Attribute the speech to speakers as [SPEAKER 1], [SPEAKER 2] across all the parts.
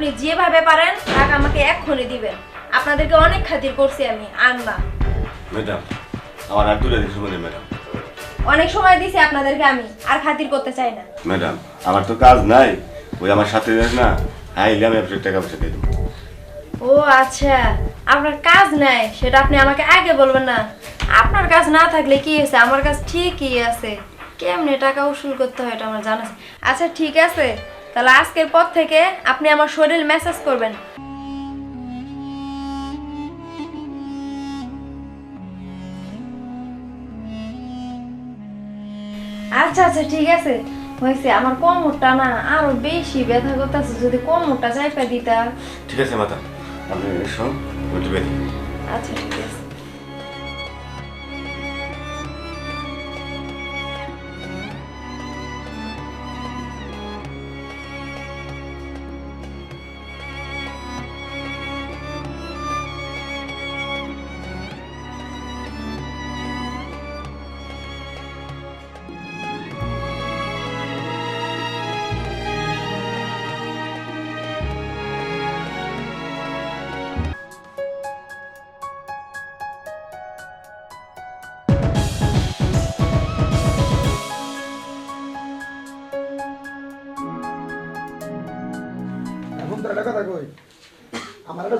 [SPEAKER 1] আপনি যেভাবে পারেন টাকা আমাকে এক্ষুনি দিবেন। আপনাদেরকে অনেক খাতির করছি আমি না
[SPEAKER 2] ম্যাডাম আমার আর তুলে দিন শুনে ম্যাডাম।
[SPEAKER 1] অনেক সময় দিছি আপনাদেরকে আমি আর খাতির করতে চাই না।
[SPEAKER 2] ম্যাডাম আমার তো কাজ নাই ওই আমার সাথে যাস না আইলে আমি আপনার টাকা পয়সা দিয়ে দেবো।
[SPEAKER 1] ও আচ্ছা আপনার কাজ নাই সেটা আপনি আমাকে আগে বলবেন না। আপনার কাজ না থাকলে কি হয়েছে? আমার কাজ ঠিকই আছে। কেমনে টাকা উসুল করতে হয় এটা আমার জানা আছে। আচ্ছা ঠিক আছে। তাহলে আজকের পর থেকে আপনি আমার শরীর মেসেজ করবেন। আচ্ছা আচ্ছা ঠিক আছে। হয়েছে আমার কোমরটা না আরও বেশি ব্যথা করতেছে যদি কোমরটা চাইপা দিতা।
[SPEAKER 2] ঠিক আছে মাতা। আপনি এসো একটু
[SPEAKER 1] আচ্ছা ঠিক আছে।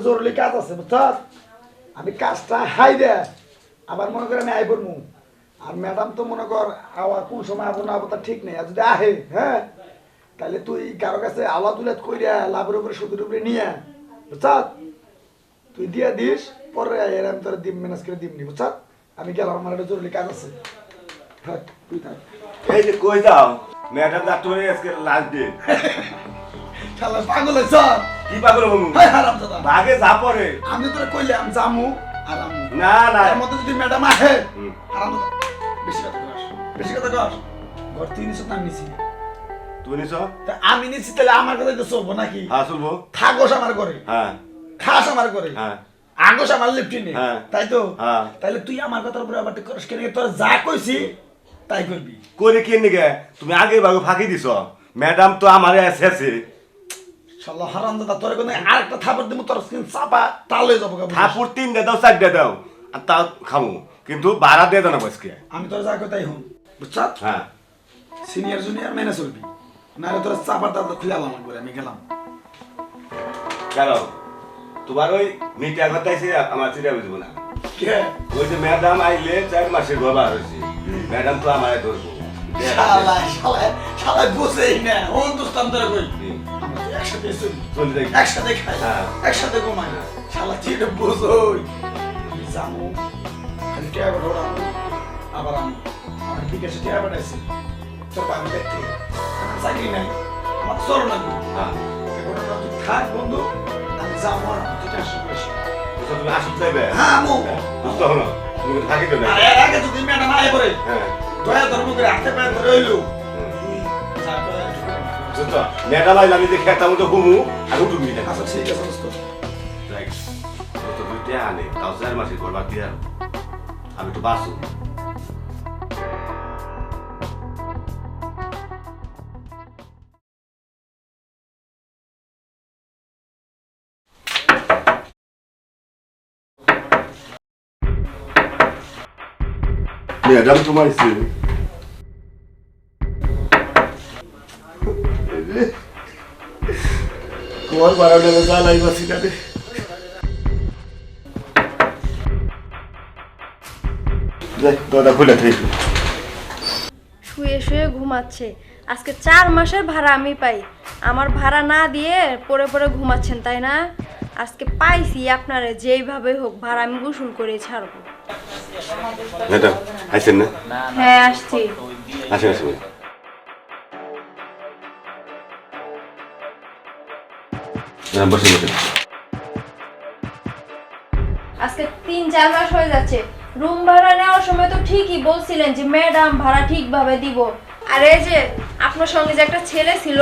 [SPEAKER 3] জরুরি কাজ আছে বুঝছস আমি কাজটা হাই দে আবার মনে করে আমি আইবর মু আর ম্যাডাম তো মনে কর আওয়া কোন সময় আবো না আবো তা ঠিক নেই আর যদি আহে হ্যাঁ? তাহলে তুই কারও কাছে আওয়া তুলে কইরা লাভের উপরে সুদের উপরে নিয়ে বুঝছস তুই দিয়ে দিস পরে এর আমি তোর দিম ম্যানেজ করে দিমনি বুঝছস আমি গেলাম আমার একটা জরুরি কাজ আছে। থাক তুই থাক।
[SPEAKER 2] এই যে কই যাও? ম্যাডাম ডাক্তার আজকে লাস্ট ডে।
[SPEAKER 3] শালা পাগল হয়েছ?
[SPEAKER 2] কি পাগল বাবু
[SPEAKER 3] হাই হারাম দাদা।
[SPEAKER 2] আগে যা পরে।
[SPEAKER 3] আমি তোরা কইলাম জামু আর আমু
[SPEAKER 2] না না।
[SPEAKER 3] এর মধ্যে যদি ম্যাডাম আহে
[SPEAKER 2] হুম।
[SPEAKER 3] আরাম বেশি কথা কস বেশি কথা কস। ঘর তুই নিছ না নিছি।
[SPEAKER 2] তুই নিছ?
[SPEAKER 3] তা আমি নিছি তাহলে আমার কথা তো চলবো নাকি?
[SPEAKER 2] হ্যাঁ শুনব
[SPEAKER 3] থাকস আমার করে
[SPEAKER 2] হ্যাঁ।
[SPEAKER 3] খাস আমার করে
[SPEAKER 2] হ্যাঁ।
[SPEAKER 3] আগস আমার লিফটিনে। তাই তো। তাহলে তুই আমার কথার উপরে আবার করস কেন? তোর যা কইছি তাই করবি।
[SPEAKER 2] করে কি নিগে তুমি আগে ভাগে ফাঁকি দিছ। ম্যাডাম তো আমার এসেছে।
[SPEAKER 3] শালা হারাম দাদা তোর কোনো আরেকটা থাপড় দিমু তোর স্কিন চাপা তালে যাব বুঝিস।
[SPEAKER 2] ঠাকুর তিনটে দাও চারটে দাও আর তা খামু। কিন্তু ভাড়া দিয়ে দাও না বসকে
[SPEAKER 3] আমি তোর যা কই তাই হুন বুঝছ?
[SPEAKER 2] হ্যাঁ।
[SPEAKER 3] সিনিয়র জুনিয়র মেনে চলবি। নাহলে তোর চাপার দাদা খুলে আলাম করে আমি গেলাম।
[SPEAKER 2] কেন? তোমার ওই মিটিয়া কথা এসে আমার চিরা বুঝব না।
[SPEAKER 3] কে?
[SPEAKER 2] ওই যে ম্যাডাম আইলে চার মাসের বাবা হয়েছে। ম্যাডাম তো আমার ধরবো।
[SPEAKER 3] শালা শালা শালা বুঝেই না হিন্দুস্তান ধরে কই
[SPEAKER 2] হুম।
[SPEAKER 3] আমরা তো একসাথে চলি।
[SPEAKER 2] চলে
[SPEAKER 3] একসাথে খাই
[SPEAKER 2] হ্যাঁ।
[SPEAKER 3] একসাথে ঘুমাই। শালা তুই এটা বুঝোই জামু খালি টিয়া পাঠাবো আবার আমি আমার বিকাশে টিয়া পাঠাইছি। তোর বাবু দেখতে। চাকরি নাই। আমার চলো না
[SPEAKER 2] হ্যাঁ।
[SPEAKER 3] এখন আমরা তুই থাক বন্ধু। আমি যাব আর তুই টেনশন করিস
[SPEAKER 2] তুমি আসতে
[SPEAKER 3] হ্যাঁ আমু
[SPEAKER 2] বুঝতে হলো তুমি থাকি না
[SPEAKER 3] আগে যদি ম্যাডাম আয় পরে
[SPEAKER 2] হ্যাঁ।
[SPEAKER 3] দয়া ধর্ম করে হাতে পায়ে ধরে হইল
[SPEAKER 2] ম্যাডাম আইলে আমি দেখে একটা মতো হুমু আর উঠুন দিতে
[SPEAKER 3] আচ্ছা ঠিক আছে দোস্ত।
[SPEAKER 2] তো দুইটা আনে তাও চার মাসের পর দিয়ে। আমি তো বাসু ম্যাডাম তোমার তোমার বারোটা জ্বালাই বাসি না রে দরজা খুলে ঠিক
[SPEAKER 1] শুয়ে শুয়ে ঘুমাচ্ছে। আজকে চার মাসের ভাড়া আমি পাই। আমার ভাড়া না দিয়ে পরে পরে ঘুমাচ্ছেন, তাই না? আজকে পাইছি আপনারা, যেইভাবে হোক, ভাড়া আমি গোসল করে ছাড়বো।
[SPEAKER 2] ম্যাডাম আইসেন না?
[SPEAKER 1] হ্যাঁ আসছি।
[SPEAKER 2] আসেন আসেন বসে বসে
[SPEAKER 1] আজকে তিন চার মাস হয়ে যাচ্ছে। রুম ভাড়া নেওয়ার সময় তো ঠিকই বলছিলেন যে ম্যাডাম ভাড়া ঠিকভাবে দিব। আর এই যে আপনার সঙ্গে যে একটা ছেলে ছিল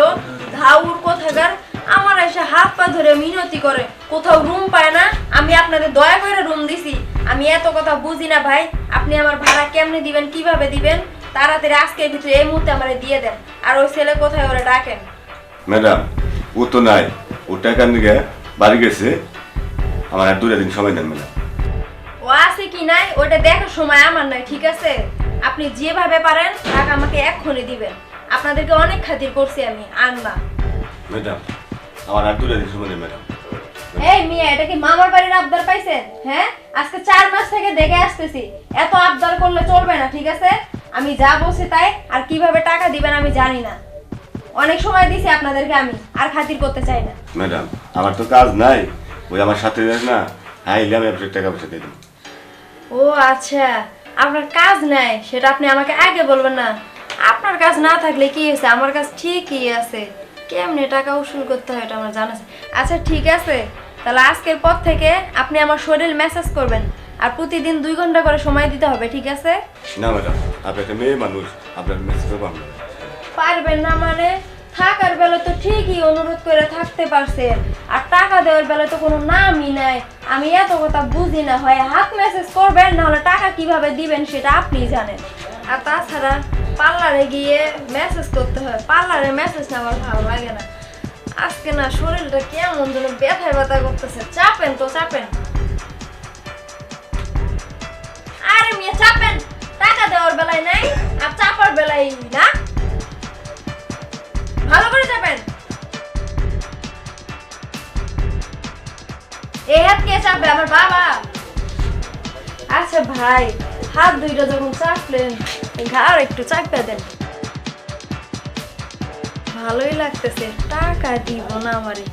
[SPEAKER 1] ধাউর কোথাকার আমার এসে হাত পা ধরে মিনতি করে কোথাও রুম পায় না আমি আপনাদের দয়া করে রুম দিছি। আমি এত কথা বুঝি না ভাই আপনি আমার ভাড়া কেমনে দিবেন কীভাবে দিবেন? তাড়াতাড়ি আজকের ভিতরে এই মুহূর্তে আমার দিয়ে দেন আর ওই ছেলে কোথায় ওরা ডাকেন?
[SPEAKER 2] ম্যাডাম ও তো নাই ও টাকার নিকে বাড়ি গেছে। আমার আর দুটা দিন সময় দেন ম্যাডাম।
[SPEAKER 1] ও আছে কি নাই ওটা দেখার সময় আমার নাই ঠিক আছে? আপনি যেভাবে পারেন টাকা আমাকে এক্ষুনি দিবেন। আপনাদেরকে অনেক খাতির করছি আমি না।
[SPEAKER 2] ম্যাডাম আমার আর দিন সময় দেন ম্যাডাম
[SPEAKER 1] এই মিয়া এটা কি মামার বাড়ির আবদার পাইছেন হ্যাঁ? আজকে চার মাস থেকে দেখে আসতেছি। এত আবদার করলে চলবে না ঠিক আছে? আমি যা বলছি তাই আর কীভাবে টাকা দিবেন আমি জানি না। অনেক সময় দিছি আপনাদেরকে আমি আর খাতির করতে চাই না।
[SPEAKER 2] ম্যাডাম আমার তো কাজ নাই। ওই আমার সাথে দেন না। আইলে আমি আপনার টাকা পয়সা দিয়ে দেবো
[SPEAKER 1] ও আচ্ছা। আপনার কাজ নাই সেটা আপনি আমাকে আগে বলবেন না। আপনার কাজ না থাকলে কি হয়েছে? আমার কাজ ঠিকই আছে। কেমনে টাকা উসুল করতে হয় এটা আমার জানা আছে। আচ্ছা ঠিক আছে। তাহলে আজকের পর থেকে আপনি আমার শরীর মেসেজ করবেন আর প্রতিদিন দুই ঘণ্টা করে সময় দিতে হবে ঠিক আছে?
[SPEAKER 2] না ম্যাডাম আপনি একটা মেয়ে মানুষ আপনার মেসেজ পাবো
[SPEAKER 1] পারবেন না মানে? থাকার বেলা তো ঠিকই অনুরোধ করে থাকতে পারছেন। আর টাকা দেওয়ার বেলা তো কোনো নামই নাই। আমি এত কথা বুঝি না। হয় হাত মেসেজ করবেন নাহলে টাকা কীভাবে দিবেন সেটা আপনি জানেন। আর তাছাড়া পার্লারে গিয়ে মেসেজ করতে হয়। পার্লারে মেসেজ না আমার ভালো লাগে না। আজকে না শরীরটা কেমন যেন ব্যথায় ব্যথা করতেছে। চাপেন তো, চাপেন। আরে মেয়ে, চাপেন। টাকা দেওয়ার বেলায় নাই আর চাপার বেলায় না। ভালো করে যাবেন এই হাত কে চাপবে আমার বাবা। আচ্ছা ভাই, হাত দুইটা যখন চাপলেন ঘাড় একটু চাপতে দেন। ভালোই লাগতেছে, টাকা দিব না আমারে।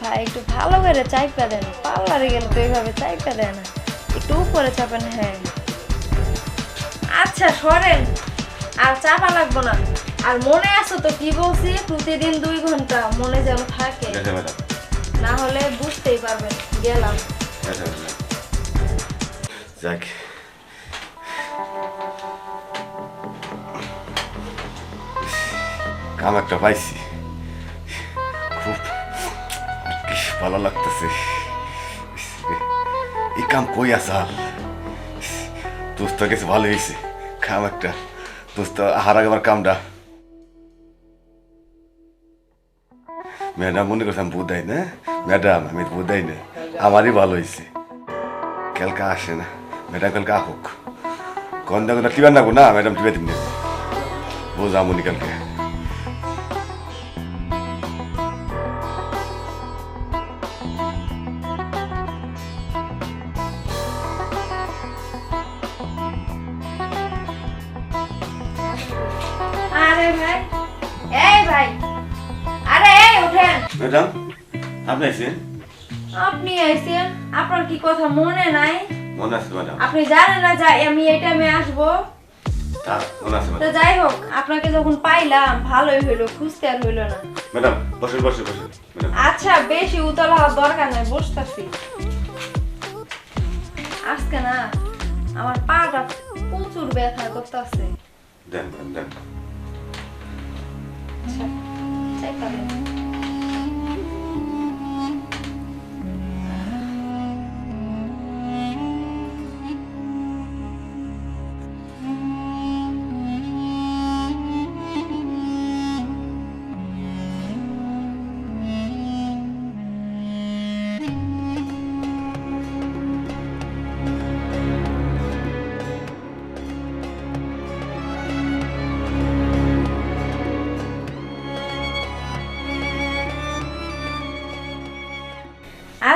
[SPEAKER 1] ভাই, একটু ভালো করে চাইপা দেন, পার্লারে গেলে তো এইভাবে চাইপা দেয় না। একটু উপরে চাপেন হ্যাঁ। আচ্ছা সরেন। আর চাপা লাগবো না। আর মনে আছো তো কি বলছি? প্রতিদিন দুই ঘণ্টা মনে যেন থাকে। না। হলে বুঝতেই পারবেন গেলাম।
[SPEAKER 2] যাক। কাম একটা পাইছি। খুব ভালো লাগতেছে। কাম কই আসাল দোস্ত, গেছে ভালো হয়েছে কাম একটা। দোস্ত হারা গেবার কামটা। ম্যাডাম, মনে করছিলাম বুধাই না? ম্যাডাম, আমি বুধাই না। আমারই ভালো হয়েছে কালকে আসে না। ম্যাডাম কালকে আহুক গন্ধা গন্ধা টিবার না না, ম্যাডাম টিবে দিন বোঝা আমনি কালকে।
[SPEAKER 1] আরে ভাই এই ভাই। আরে এই ওঠেন।
[SPEAKER 2] ম্যাডাম আপনি আছেন
[SPEAKER 1] আপনি আইছেন? আপনার কি কথা মনে নাই?
[SPEAKER 2] মনে আছে ম্যাডাম।
[SPEAKER 1] আপনি জানেন না যে আমি এই টাইমে আসব?
[SPEAKER 2] তা মনে আছে
[SPEAKER 1] তো যাই হোক আপনাকে যখন পাইলাম ভালোই হইল খুঁজতে আর হইল না।
[SPEAKER 2] ম্যাডাম বসে বসে বসে
[SPEAKER 1] আচ্ছা বেশি উতলা হওয়ার দরকার নাই বসতেছি। আজকে না আমার পাটা প্রচুর ব্যথা করতেছে।
[SPEAKER 2] দেন দেন দেন।
[SPEAKER 1] আচ্ছা চাই পাবেন।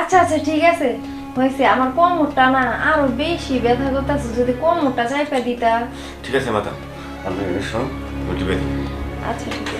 [SPEAKER 1] আচ্ছা আচ্ছা ঠিক আছে। হয়েছে আমার কোমরটা না আরও বেশি ব্যথা করতেছে যদি কোমরটা চাইপা দিতা
[SPEAKER 2] ঠিক আছে মাতা আপনি বুঝবে
[SPEAKER 1] আচ্ছা ঠিক